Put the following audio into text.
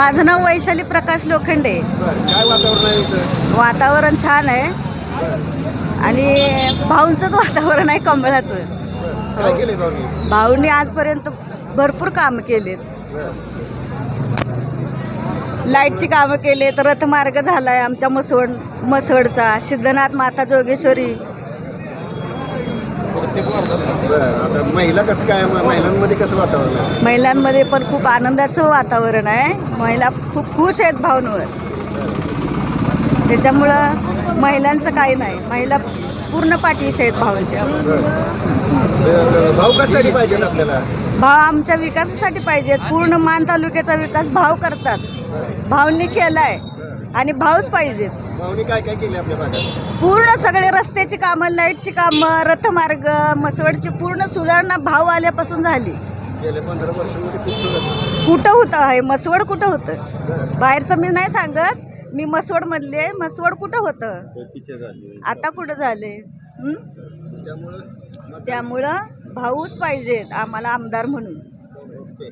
माझं नाव वैशाली प्रकाश लोखंडे. काय वातावरण आहे इथं? वातावरण छान आहे. बरं आणि भाऊंचंच वातावरण आहे कमळाचं. बरं काय केले भाऊनी? भाऊंनी आजपर्यंत भरपूर कामं केलेत. बरं लाईटची कामं केलेत रथमार्ग झालाय आमच्या मसवड मसवडचा सिद्धनाथ माता जोगेश्वरी. बरं आता महिला कसं काय महिलांमध्ये कसं वातावरण आहे? महिलांमध्ये पण खूप आनंदाचं वातावरण आहे. महिला खूप खुश आहेत भाऊंवर त्याच्यामुळं महिलांचं काही नाही. महिला पूर्ण पाठीशी आहेत भाऊंच्या बरं. भाऊ कशासाठी पाहिजे आपल्याला? भाव आमच्या विकासासाठी पाहिजेत. पूर्ण मान तालुक्याचा विकास भाव करतात. भाऊंनी केलाय. आणि भाऊच पाहिजेत. भाऊनी काय काय केले आपल्या भागात? पूर्ण सगळे रस्त्याची कामं लाईटची कामं रथमार्ग मसवडची पूर्ण सुधारणा भाव आल्यापासून झाली. गेल्या पंधरा वर्षामध्ये खूप सुरू कुठं होतं हे? मसवड कुठं होतं? बरं. बाहेरचं मी नाही सांगत. मी मसवड मधले मसवड कुठं होतं? आता कुठं झाले? हं? त्यामुळं त्यामुळं भाऊच पाहिजेत आम्हाला आमदार म्हणून. ओके.